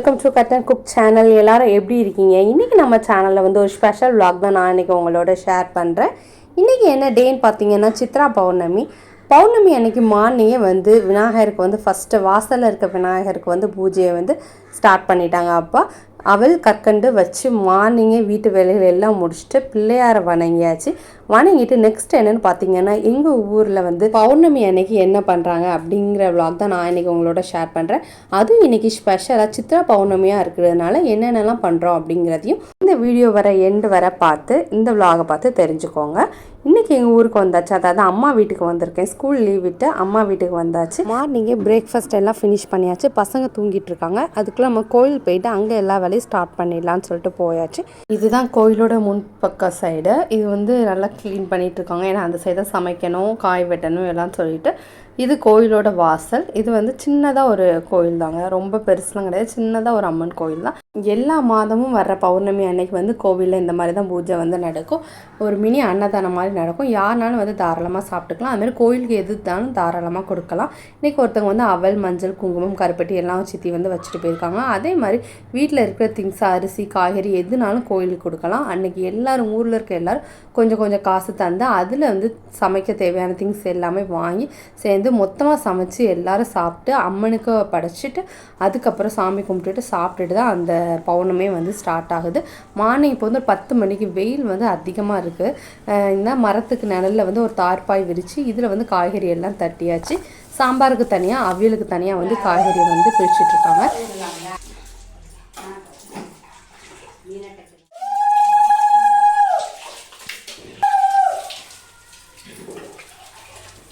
Welcome to கட்டன் cook channel எல்லாரும் எப்படி இருக்கீங்க? இன்றைக்கி நம்ம சேனலில் வந்து ஒரு ஸ்பெஷல் விளாக் தான் நான் இன்றைக்கி உங்களோட ஷேர் பண்ணுறேன் இன்றைக்கி என்ன டேன்னு பார்த்தீங்கன்னா சித்ரா பௌர்ணமி. பௌர்ணமி அன்னைக்கு மார்னிங்கே வந்து விநாயகருக்கு வந்து ஃபஸ்ட்டு வாசலில் இருக்க விநாயகருக்கு வந்து பூஜையை வந்து ஸ்டார்ட் பண்ணிட்டாங்க அப்பா. அவள் கற்கண்டு வச்சு மார்னிங்கே வீட்டு வேலைகள் எல்லாம் முடிச்சுட்டு பிள்ளையாரை வணங்கியாச்சு. வணங்கிட்டு நெக்ஸ்ட் என்னன்னு பார்த்தீங்கன்னா எங்கள் ஊரில் வந்து பௌர்ணமி அன்னைக்கு என்ன பண்ணுறாங்க அப்படிங்கிற vlog தான் நான் இன்றைக்கி உங்களோட ஷேர் பண்ணுறேன் அதுவும் இன்றைக்கி ஸ்பெஷலாக சித்ரா பௌர்ணமியாக இருக்கிறதுனால என்னென்னலாம் பண்ணுறோம் அப்படிங்கிறதையும் இந்த வீடியோ வர எண்டு வர பார்த்து இந்த விளாகை பார்த்து தெரிஞ்சுக்கோங்க. இன்றைக்கி எங்கள் ஊருக்கு வந்தாச்சு அதாவது அம்மா வீட்டுக்கு வந்திருக்கேன். ஸ்கூல் லீவ் விட்டு அம்மா வீட்டுக்கு வந்தாச்சு. மார்னிங்கே பிரேக்ஃபாஸ்ட் எல்லாம் ஃபினிஷ் பண்ணியாச்சு. பசங்க தூங்கிட்டு இருக்காங்க. அதுக்குள்ளே நம்ம கோயில் போயிட்டு அங்கே எல்லா வேலையும் ஸ்டார்ட் பண்ணிடலாம்னு சொல்லிட்டு போயாச்சு. இதுதான் கோயிலோட முன்பக்க சைடு இது வந்து நல்லா க்ளீன் பண்ணிகிட்ருக்காங்க ஏன்னா அந்த சைடை சமைக்கணும் காய் வெட்டணும் எல்லாம் சொல்லிட்டு இது கோயிலோட வாசல். இது வந்து சின்னதாக ஒரு கோயில் தாங்க ரொம்ப பெருசுலாம் கிடையாது. சின்னதாக ஒரு அம்மன் கோயில் தான் எல்லா மாதமும் வர்ற பௌர்ணமி அன்னைக்கு வந்து கோவிலில் இந்த மாதிரி தான் பூஜை வந்து நடக்கும். ஒரு மினி அன்னதானம் மாதிரி நடக்கும். யாருனாலும் வந்து தாராளமாக சாப்பிட்டுக்கலாம். அதுமாதிரி கோயிலுக்கு எதுத்தாலும் தாராளமாக கொடுக்கலாம். இன்றைக்கி ஒருத்தவங்க வந்து அவல் மஞ்சள் குங்குமம் கருப்பட்டி எல்லாம் சித்தி வந்து வச்சுட்டு போயிருக்காங்க. அதே மாதிரி வீட்டில் இருக்கிற திங்ஸ் அரிசி காய்கறி எதுனாலும் கோயிலுக்கு கொடுக்கலாம். அன்னைக்கு எல்லாரும் ஊரில் இருக்க எல்லாரும் கொஞ்சம் கொஞ்சம் காசு தந்து அதில் வந்து சமைக்க தேவையான திங்ஸ் எல்லாமே வாங்கி சேர்ந்து மொத்தமாக சமைச்சு எல்லாரும் சாப்பிட்டு அம்மனுக்கு படைச்சிட்டு அதுக்கப்புறம் சாமி கும்பிட்டுட்டு சாப்பிட்டுட்டு தான் அந்த பௌர்ணமே வந்து ஸ்டார்ட் ஆகுது. மார்னிங் இப்போ வந்து ஒரு பத்து மணிக்கு வெயில் வந்து அதிகமாக இருக்குது இந்த மரத்துக்கு நிழலில் வந்து ஒரு தார்பாய் விரித்து இதில் வந்து காய்கறி எல்லாம் தட்டியாச்சு. சாம்பாருக்கு தனியாக அவியலுக்கு தனியாக வந்து காய்கறி வந்து பிரிச்சுட்ருக்காங்க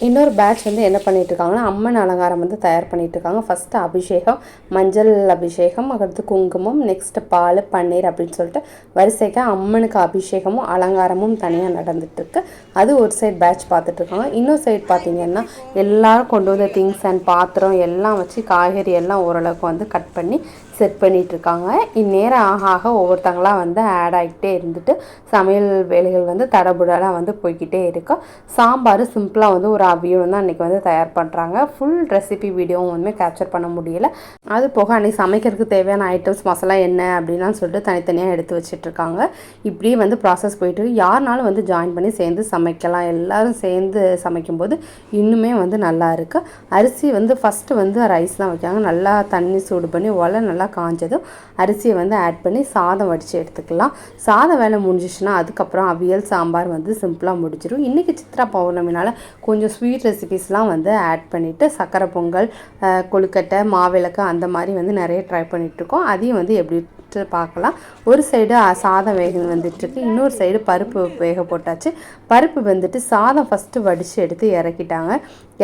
இன்னொரு பேட்ச் வந்து என்ன பண்ணிட்டு இருக்காங்கன்னா அம்மன் அலங்காரம் வந்து தயார் பண்ணிட்டு இருக்காங்க அபிஷேகம் மஞ்சள் அபிஷேகம் அடுத்து குங்குமம் நெக்ஸ்ட்டு பால் பன்னீர் அப்படின்னு சொல்லிட்டு வரிசைக்கு அம்மனுக்கு அபிஷேகமும் அலங்காரமும் தனியாக நடந்துகிட்ருக்கு அது ஒரு சைடு பேட்ச் பார்த்துட்ருக்காங்க இன்னொரு சைடு பார்த்தீங்கன்னா எல்லாரும் கொண்டு வந்த திங்ஸ் அண்ட் பாத்திரம் எல்லாம் வச்சு காய்கறி எல்லாம் ஓரளவுக்கு வந்து கட் பண்ணி செட் பண்ணிகிட்ருக்காங்க இந்நேரம் ஆக ஆக ஒவ்வொருத்தங்களா வந்து ஆட் ஆகிட்டே இருந்துட்டு சமையல் வேலைகள் வந்து தடபுடலாக வந்து போய்கிட்டே இருக்கும் சாம்பார் சிம்பிளாக வந்து ஒரு அவியம் தான் அன்றைக்கி வந்து தயார் பண்ணுறாங்க ஃபுல் ரெசிபி வீடியோவும் வந்து கேப்சர் பண்ண முடியல. அது போக அன்றைக்கி சமைக்கிறதுக்கு தேவையான ஐட்டம்ஸ் மசாலா என்ன அப்படின்லாம் சொல்லிட்டு தனித்தனியாக எடுத்து வச்சிட்ருக்காங்க. இப்படியே வந்து ப்ராசஸ் போயிட்டு யாருனாலும் வந்து ஜாயின் பண்ணி சேர்ந்து சமைக்கலாம். எல்லோரும் சேர்ந்து சமைக்கும்போது இன்னுமே வந்து நல்லா இருக்குது அரிசி வந்து ஃபஸ்ட்டு வந்து ரைஸ் தான் வைக்காங்க நல்லா தண்ணி சூடு பண்ணி ஒலை நல்லா காஞ்சதும் அரிசியை வந்து ஆட் பண்ணி சாதம் வடித்து எடுத்துக்கலாம். சாதம் வேலை முடிஞ்சிச்சுன்னா அதுக்கப்புறம் அவியல் சாம்பார் வந்து சிம்பிளாக முடிஞ்சிடும் இன்றைக்கி சித்ரா பௌர்ணமினால் கொஞ்சம் ஸ்வீட் ரெசிபிஸ்லாம் வந்து ஆட் பண்ணிவிட்டு சக்கரை பொங்கல் கொழுக்கட்டை மாவிளக்கு அந்த மாதிரி வந்து நிறைய ட்ரை பண்ணிகிட்ருக்கோம் அதையும் வந்து எப்படி பார்க்கலாம். ஒரு சைடு சாதம் வேக வந்துட்டுருக்கு. இன்னொரு சைடு பருப்பு வேக போட்டாச்சு. பருப்பு வந்துட்டு சாதம் ஃபஸ்ட்டு வடித்து எடுத்து இறக்கிட்டாங்க.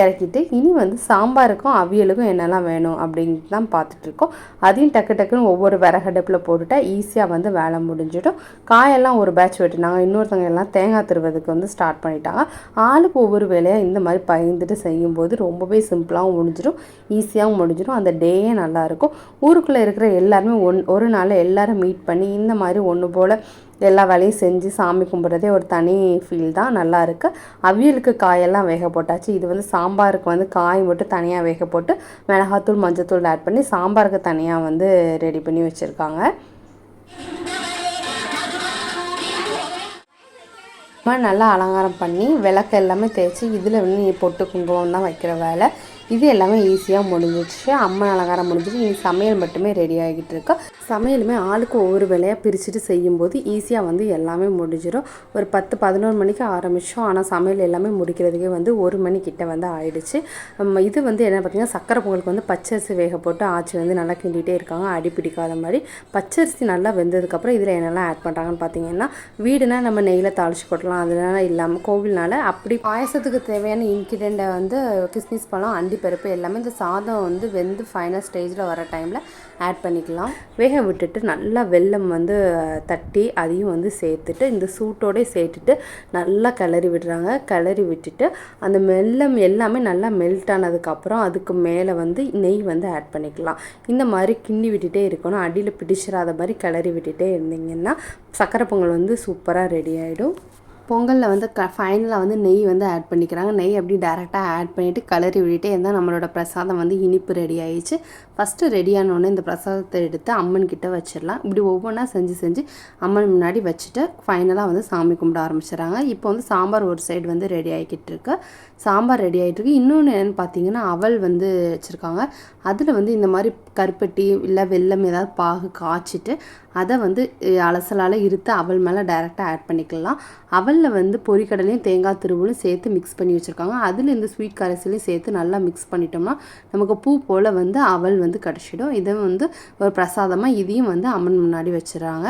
இறக்கிட்டு இனி வந்து சாம்பாருக்கும் அவியலுக்கும் என்னெல்லாம் வேணும் அப்படின்ட்டு தான் பார்த்துட்ருக்கோம். அதையும் டக்கு டக்குன்னு ஒவ்வொரு விறகடுப்பில் போட்டுட்டால் ஈஸியாக வந்து வேலை முடிஞ்சிடும். காயெல்லாம் ஒரு பேட்ச் வெட்டினாங்க. இன்னொருத்தவங்க எல்லாம் தேங்காய் திருவதுக்கு வந்து ஸ்டார்ட் பண்ணிட்டாங்க. ஆளுக்கு ஒவ்வொரு வேலையாக இந்த மாதிரி பகிர்ந்துட்டு செய்யும்போது ரொம்பவே சிம்பிளாகவும் முடிஞ்சிடும். ஈஸியாகவும் முடிஞ்சிடும். அந்த டேயே நல்லாயிருக்கும். ஊருக்குள்ளே இருக்கிற எல்லாருமே ஒன் ஒரு நாள் எல்லோரும் மீட் பண்ணி இந்த மாதிரி ஒன்று போல் எல்லா வேலையும் செஞ்சு சாமி கும்பிட்றதே ஒரு தனி ஃபீல் தான் நல்லா இருக்கு. அவியலுக்கு காயெல்லாம் வேக போட்டாச்சு. இது வந்து சாம்பாருக்கு வந்து காய் மட்டும் தனியாக வேக போட்டு மிளகாத்தூள் மஞ்சத்தூள் ஆட் பண்ணி சாம்பாருக்கு தனியாக வந்து ரெடி பண்ணி வச்சுருக்காங்க. நல்லா அலங்காரம் பண்ணி விளக்கு எல்லாமே தேய்ச்சி இதில் வந்து நீ பொட்டு குங்குமம் தான் வைக்கிற வேலை. இது எல்லாமே ஈஸியாக முடிஞ்சிடுச்சு. அம்மன் அலங்காரம் முடிஞ்சிட்டு இனி சமையல் மட்டுமே ரெடி ஆகிட்டு இருக்கோம் சமையலுமே ஆளுக்கு ஒவ்வொரு வேலையாக பிரிச்சுட்டு செய்யும்போது ஈஸியாக வந்து எல்லாமே முடிஞ்சிடும் ஒரு பத்து பதினோரு மணிக்கு ஆரம்பித்தோம் ஆனால் சமையல் எல்லாமே முடிக்கிறதுக்கே வந்து ஒரு மணிக்கிட்ட வந்து ஆயிடுச்சு. நம்ம இது வந்து என்ன பார்த்தீங்கன்னா சக்கரை பொங்கலுக்கு வந்து பச்சரிசி வேக போட்டு ஆச்சி வந்து நல்லா கிண்டிகிட்டே இருக்காங்க. அடி பிடிக்காத மாதிரி. பச்சரிசி நல்லா வெந்ததுக்கப்புறம் இதில் என்னெல்லாம் ஆட் பண்ணுறாங்கன்னு பார்த்தீங்கன்னா வீடுனா நம்ம நெய்யில் தாளிச்சு போட்டலாம் அதனால இல்லாமல் கோவில்னால அப்படி பாயசத்துக்கு தேவையான இன்கிரியண்ட்டை வந்து கிஸ்மிஸ் பழம் அண்டி பருப்பு எல்லாமே இந்த சாதம் வந்து வெந்து ஃபைனல் ஸ்டேஜில் வர டைமில் ஆட் பண்ணிக்கலாம். வேக விட்டுட்டு நல்லா வெல்லம் வந்து தட்டி அதையும் வந்து சேர்த்துட்டு இந்த சூட்டோடே சேர்த்துட்டு நல்லா கிளறி விடுறாங்க. கிளறி விட்டுட்டு அந்த வெல்லம் எல்லாமே நல்லா மெல்ட் ஆனதுக்கப்புறம் அதுக்கு மேலே வந்து நெய் வந்து ஆட் பண்ணிக்கலாம். இந்த மாதிரி கிண்டி விட்டுட்டே இருக்கணும். அடியில் பிடிச்சிடாத மாதிரி கிளறி விட்டுட்டே இருந்தீங்கன்னா சக்கரை பொங்கல் வந்து சூப்பராக ரெடி ஆகிடும் பொங்கலில் வந்து க ஃபைனலாக வந்து நெய் வந்து ஆட் பண்ணிக்கிறாங்க. நெய் அப்படி டேரெக்டாக ஆட் பண்ணிவிட்டு கலரி விட்டுட்டே இருந்தால் நம்மளோட பிரசாதம் வந்து இனிப்பு ரெடி ஆயிடுச்சு. ஃபஸ்ட்டு ரெடியானோடனே இந்த பிரசாதத்தை எடுத்து அம்மன் கிட்ட வச்சிடலாம். இப்படி ஒவ்வொன்றா செஞ்சு செஞ்சு அம்மன் முன்னாடி வச்சுட்டு ஃபைனலாக வந்து சாமி கும்பிட ஆரம்பிச்சிடுறாங்க. இப்போ வந்து சாம்பார் ஒரு சைடு வந்து ரெடி ஆகிக்கிட்டு இருக்கு. சாம்பார் ரெடி ஆகிட்டுருக்கு இன்னொன்று என்னென்னு பார்த்தீங்கன்னா அவல் வந்து வச்சுருக்காங்க. அதில் வந்து இந்த மாதிரி கருப்பட்டி இல்லை வெள்ளம் ஏதாவது பாகு காய்ச்சிட்டு அதை வந்து அலசலால் இருத்து அவல் மேலே டைரெக்டாக ஆட் பண்ணிக்கலாம். அவலில் வந்து பொறிக்கடலையும் தேங்காய் திருவலும் சேர்த்து மிக்ஸ் பண்ணி வச்சுருக்காங்க. அதில் இந்த ஸ்வீட் கரைசலையும் சேர்த்து நல்லா மிக்ஸ் பண்ணிட்டோம்னா நமக்கு பூ போல் வந்து அவல் வந்து கிடச்சிடும். இதை வந்து ஒரு பிரசாதமாக இதையும் வந்து அம்மன் முன்னாடி வச்சுறாங்க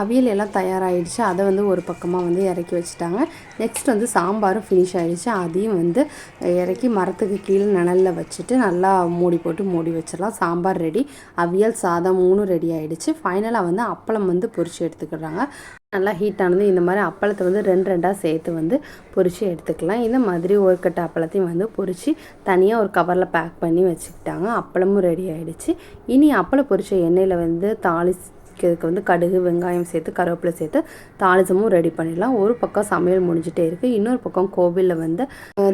அவியல் எல்லாம் தயாராகிடுச்சு அதை வந்து ஒரு பக்கமாக வந்து இறக்கி வச்சுட்டாங்க. நெக்ஸ்ட் வந்து சாம்பாரும் ஃபினிஷ் ஆகிடுச்சு அதையும் வந்து இறக்கி மரத்துக்கு கீழே நிழலில் வச்சுட்டு நல்லா மூடி போட்டு மூடி வச்சிடலாம். சாம்பார் ரெடி அவியல் சாதம் மூணும் ரெடி ஆகிடுச்சு ஃபைனலாக வந்து அப்பளம் வந்து பொரிச்சு எடுத்துக்கிறாங்க. நல்லா ஹீட் ஆனது இந்த மாதிரி அப்பளத்தை வந்து ரெண்டு ரெண்டாக சேர்த்து வந்து பொரித்து எடுத்துக்கலாம். இந்த மாதிரி ஒரு கட்ட அப்பளத்தையும் வந்து பொரித்து தனியாக ஒரு கவரில் பேக் பண்ணி வச்சுக்கிட்டாங்க. அப்பளமும் ரெடி ஆகிடுச்சு இனி அப்பளம் பொரித்த எண்ணெயில் வந்து தாளி இதுக்கு வந்து கடுகு வெங்காயம் சேர்த்து கருவேப்பிலை சேர்த்து தாளிசமும் ரெடி பண்ணிடலாம். ஒரு பக்கம் சமையல் முடிஞ்சிட்டே இருக்குது இன்னொரு பக்கம் கோவிலில் வந்து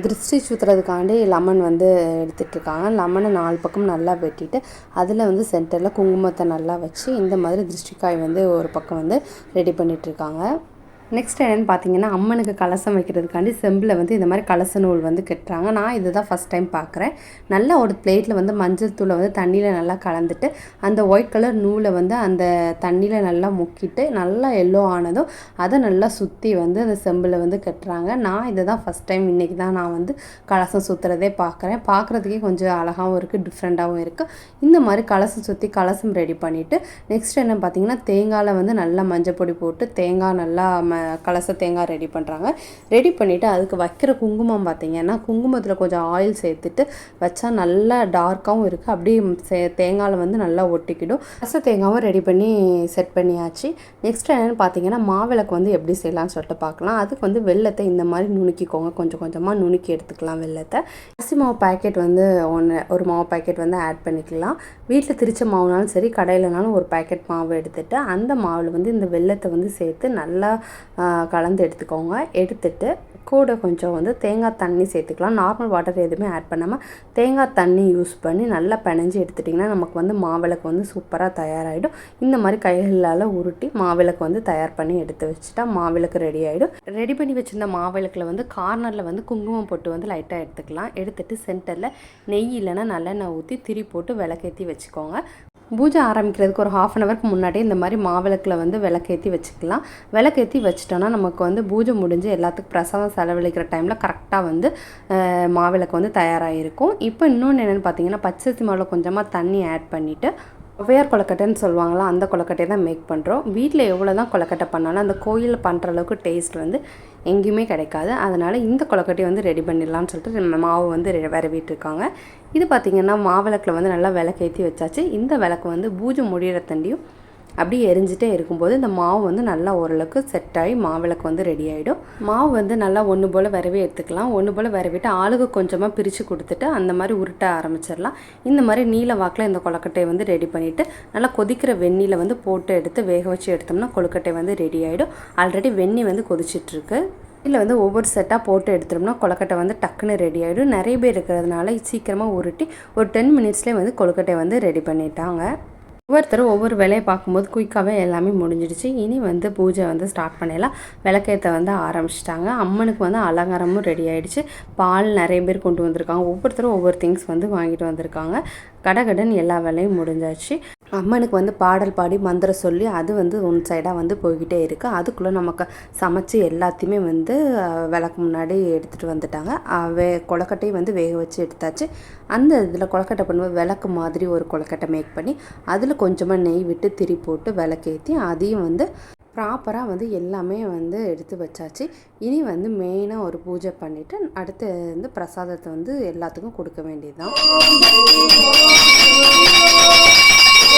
திருஷ்டி சுற்றுறதுக்காண்டி லெமன் வந்து எடுத்துகிட்ருக்காங்க லெமனை நாலு பக்கம் நல்லா வெட்டிட்டு அதில் வந்து சென்டரில் குங்குமத்தை நல்லா வச்சு இந்த மாதிரி திருஷ்டிக்காய் வந்து ஒரு பக்கம் வந்து ரெடி பண்ணிகிட்ருக்காங்க நெக்ஸ்ட் என்னென்னு பார்த்தீங்கன்னா அம்மனுக்கு கலசம் வைக்கிறதுக்காண்டி செம்பில் வந்து இந்த மாதிரி கலச நூல் வந்து கட்டுறாங்க. நான் இது தான் ஃபஸ்ட் டைம் பார்க்குறேன் நல்லா ஒரு பிளேட்டில் வந்து மஞ்சள் தூளை வந்து தண்ணியில் நல்லா கலந்துட்டு அந்த ஒயிட் கலர் நூலை வந்து அந்த தண்ணியில் நல்லா முக்கிட்டு நல்லா எல்லோ ஆனதும் அதை நல்லா சுற்றி வந்து அந்த செம்பில் வந்து கட்டுறாங்க. நான் இதை தான் ஃபஸ்ட் டைம் இன்றைக்கி தான் நான் வந்து கலசம் சுற்றுறதே பார்க்குறேன் பார்க்குறதுக்கே கொஞ்சம் அழகாகவும் இருக்குது டிஃப்ரெண்ட்டாகவும் இருக்குது இந்த மாதிரி கலசம் சுற்றி கலசம் ரெடி பண்ணிவிட்டு நெக்ஸ்ட் என்ன பார்த்தீங்கன்னா தேங்காயில் வந்து நல்லா மஞ்சள் பொடி போட்டு தேங்காய் நல்லா ம கலச தேங்காய் ரெடி பண்ணுறாங்க ரெடி பண்ணிவிட்டு அதுக்கு வைக்கிற குங்குமம் பார்த்திங்கன்னா குங்குமத்தில் கொஞ்சம் ஆயில் சேர்த்துட்டு வச்சா நல்லா டார்க்காகவும் இருக்குது அப்படியே தேங்காயில் வந்து நல்லா ஒட்டிக்கிடும். கலச தேங்காவும் ரெடி பண்ணி செட் பண்ணியாச்சு. நெக்ஸ்ட் என்னென்னு பார்த்தீங்கன்னா மாவிளக்கு வந்து எப்படி செய்யலாம்னு சொல்லிட்டு பார்க்கலாம் அதுக்கு வந்து வெள்ளத்தை இந்த மாதிரி நுணுக்கிக்கோங்க. கொஞ்சம் கொஞ்சமாக நுணுக்கி எடுத்துக்கலாம் வெள்ளத்தை அரிசி மாவு பேக்கெட் வந்து ஒன்று ஒரு மாவு பேக்கெட் வந்து ஆட் பண்ணிக்கலாம். வீட்டில் திரிச்ச மாவுனாலும் சரி கடையிலனாலும் ஒரு பேக்கெட் மாவு எடுத்துகிட்டு அந்த மாவில் வந்து இந்த வெள்ளத்தை வந்து சேர்த்து நல்லா கலந்து எடுத்துக்கோங்க. எடுத்துட்டு கூட கொஞ்சம் வந்து தேங்காய் தண்ணி சேர்த்துக்கலாம். நார்மல் வாட்டர் எதுவுமே ஆட் பண்ணாமல் தேங்காய் தண்ணி யூஸ் பண்ணி நல்லா பிணைஞ்சி எடுத்துட்டிங்கன்னா நமக்கு வந்து மாவிளக்கு வந்து சூப்பராக தயாராகிடும் இந்த மாதிரி கைகளால் உருட்டி மாவிளக்கு வந்து தயார் பண்ணி எடுத்து வச்சுட்டா மாவிளக்கு ரெடி ஆகிடும் ரெடி பண்ணி வச்சுருந்த மாவிளக்கில் வந்து கார்னரில் வந்து குங்குமம் போட்டு வந்து லைட்டாக எடுத்துக்கலாம். எடுத்துகிட்டு சென்டரில் நெய் இல்லைன்னா நல்லெண்ணெய் ஊற்றி திரி போட்டு விளக்கேற்றி வச்சுக்கோங்க. பூஜை ஆரம்பிக்கிறதுக்கு ஒரு ஹாஃப் அன் ஹவருக்கு முன்னாடி இந்த மாதிரி மாவிளக்கில் வந்து விளக்கேற்றி வச்சுக்கலாம். விளக்கேற்றி வச்சிட்டோன்னா நமக்கு வந்து பூஜை முடிஞ்சு எல்லாத்துக்கும் பிரசாதம் செலவழிக்கிற டைமில் கரெக்டாக வந்து மாவிளக்கு வந்து தயாராகிருக்கும் இப்போ இன்னொன்று என்னென்னு பார்த்தீங்கன்னா பச்சரிசி மாவில் கொஞ்சமாக தண்ணி ஆட் பண்ணிவிட்டு ஒவ்வையார் கொலக்கட்டைன்னு சொல்லுவாங்களா அந்த கொலக்கட்டையை தான் மேக் பண்ணுறோம் வீட்டில் எவ்வளோ தான் கொலக்கட்டை பண்ணாலும் அந்த கோயிலில் பண்ணுற அளவுக்கு டேஸ்ட் வந்து எங்கேயுமே கிடைக்காது. அதனால் இந்த கொலக்கட்டையை வந்து ரெடி பண்ணிடலாம்னு சொல்லிட்டு மாவு வந்து விரவிட்டுருக்காங்க. இது பார்த்திங்கன்னா மாவிளக்கில் வந்து நல்லா விளக்கேற்றி வச்சாச்சு. இந்த விளக்கு வந்து பூஜை முடிகிற தண்டியும் அப்படியே எரிஞ்சிட்டே இருக்கும்போது இந்த மாவு வந்து நல்லா ஓரளவுக்கு செட் ஆகி மாவிளக்கு வந்து ரெடி ஆகிடும் மாவு வந்து நல்லா ஒன்று போல் விரவி எடுத்துக்கலாம். ஒன்று போல் விரவிட்டு ஆளுக்கு கொஞ்சமாக பிரித்து கொடுத்துட்டு அந்த மாதிரி உருட்ட ஆரம்பிச்சிடலாம். இந்த மாதிரி நீல வாக்கில் இந்த கொலக்கட்டையை வந்து ரெடி பண்ணிவிட்டு நல்லா கொதிக்கிற வெந்நியில் வந்து போட்டு எடுத்து வேக வச்சு எடுத்தோம்னா கொழுக்கட்டை வந்து ரெடி ஆகிடும் ஆல்ரெடி வெந்நி வந்து கொதிச்சிட்ருக்கு. இதில் வந்து ஒவ்வொரு செட்டாக போட்டு எடுத்துட்டோம்னா கொலக்கட்டை வந்து டக்குன்னு ரெடி ஆகிடும் நிறைய பேர் இருக்கிறதுனால சீக்கிரமாக உருட்டி ஒரு டென் மினிட்ஸ்லேயே வந்து கொழுக்கட்டை வந்து ரெடி பண்ணிட்டாங்க. ஒவ்வொருத்தரும் ஒவ்வொரு வேலையை பார்க்கும்போது குயிக்காகவே எல்லாமே முடிஞ்சிடுச்சு. இனி வந்து பூஜை வந்து ஸ்டார்ட் பண்ணிடலாம். விளக்கேற்ற வந்து ஆரம்பிச்சிட்டாங்க. அம்மனுக்கு வந்து அலங்காரமும் ரெடி ஆகிடுச்சு பால் நிறைய பேர் கொண்டு வந்திருக்காங்க. ஒவ்வொருத்தரும் ஒவ்வொரு திங்ஸ் வந்து வாங்கிட்டு வந்திருக்காங்க. கடகடன் எல்லா வேலையும் முடிஞ்சாச்சு. அம்மனுக்கு வந்து பாடல் பாடி மந்திரம் சொல்லி அது வந்து ஒன் சைடாக வந்து போய்கிட்டே இருக்குது அதுக்குள்ளே நமக்கு சமைச்சு எல்லாத்தையுமே வந்து விளக்கு முன்னாடி எடுத்துகிட்டு வந்துட்டாங்க. வே கொலக்கட்டையும் வந்து வேக வச்சு எடுத்தாச்சு. அந்த இதில் கொலக்கட்டை பண்ணும்போது விளக்கு மாதிரி ஒரு கொலக்கட்டை மேக் பண்ணி அதில் கொஞ்சமாக நெய் விட்டு திரி போட்டு விளக்கேற்றி அதையும் வந்து ப்ராப்பராக வந்து எல்லாமே வந்து எடுத்து வச்சாச்சு. இனி வந்து மெயினாக ஒரு பூஜை பண்ணிவிட்டு அடுத்து வந்து பிரசாதத்தை வந்து எல்லாத்துக்கும் கொடுக்க வேண்டியது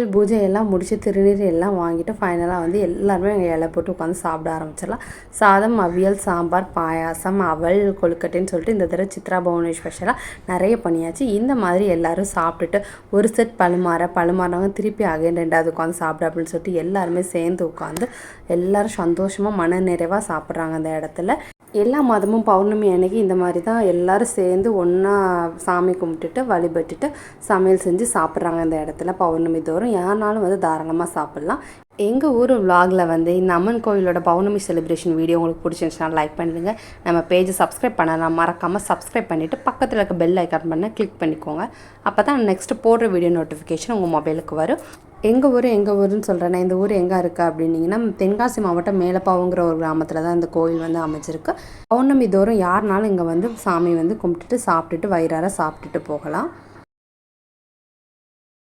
கோவில் பூஜை எல்லாம் முடிச்சு திருநீர் எல்லாம் வாங்கிட்டு ஃபைனலாக வந்து எல்லாருமே அங்கே இலை போட்டு உட்காந்து சாப்பிட ஆரம்பிச்சிடலாம். சாதம் அவியல் சாம்பார் பாயாசம் அவல் கொழுக்கட்டைன்னு சொல்லிட்டு இந்த தடவை சித்ரா பவனி ஸ்பெஷலாக நிறைய பண்ணியாச்சு. இந்த மாதிரி எல்லாரும் சாப்பிட்டுட்டு ஒரு செட் பழுமாற பழுமாறவங்க திருப்பி அகைன் ரெண்டாவது உட்காந்து சாப்பிட அப்படின்னு சொல்லிட்டு எல்லாருமே சேர்ந்து உட்காந்து எல்லாரும் சந்தோஷமாக மன நிறைவாக சாப்பிட்றாங்க அந்த இடத்துல. எல்லா மாதமும் பௌர்ணமி அன்னைக்கு இந்த மாதிரி தான் எல்லாரும் சேர்ந்து ஒன்றா சாமி கும்பிட்டுட்டு வழிபட்டுட்டு சமையல் செஞ்சு சாப்பிட்றாங்க இந்த இடத்துல பௌர்ணமி தோறும். யாருனாலும் வந்து தாராளமாக சாப்பிட்லாம். எங்கள் ஊர் vlogல வந்து இந்த அம்மன் கோயிலோட பௌர்ணமி செலிப்ரேஷன் வீடியோ உங்களுக்கு பிடிச்சிருந்துச்சுன்னா லைக் பண்ணிடுங்க. நம்ம பேஜை சப்ஸ்கிரைப் பண்ணலாம். மறக்காமல் சப்ஸ்கிரைப் பண்ணிவிட்டு பக்கத்தில் இருக்க பெல் ஐக்கான் பண்ண கிளிக் பண்ணிக்கோங்க. அப்போ தான் நெக்ஸ்ட் போடுற வீடியோ நோட்டிஃபிகேஷன் உங்கள் மொபைலுக்கு வரும். எங்கள் ஊர் எங்கள் ஊருன்னு சொல்கிறேன் நான் இந்த ஊர் எங்கே இருக்குது அப்படின்னீங்கன்னா தென்காசி மாவட்டம் மேலப்பாவுங்கிற ஒரு கிராமத்தில் தான் இந்த கோயில் வந்து அமைச்சிருக்கு பௌர்ணமி தோறும் யாருனாலும் இங்கே வந்து சாமி வந்து கும்பிட்டுட்டு சாப்பிட்டுட்டு வயிறார சாப்பிட்டுட்டு போகலாம்.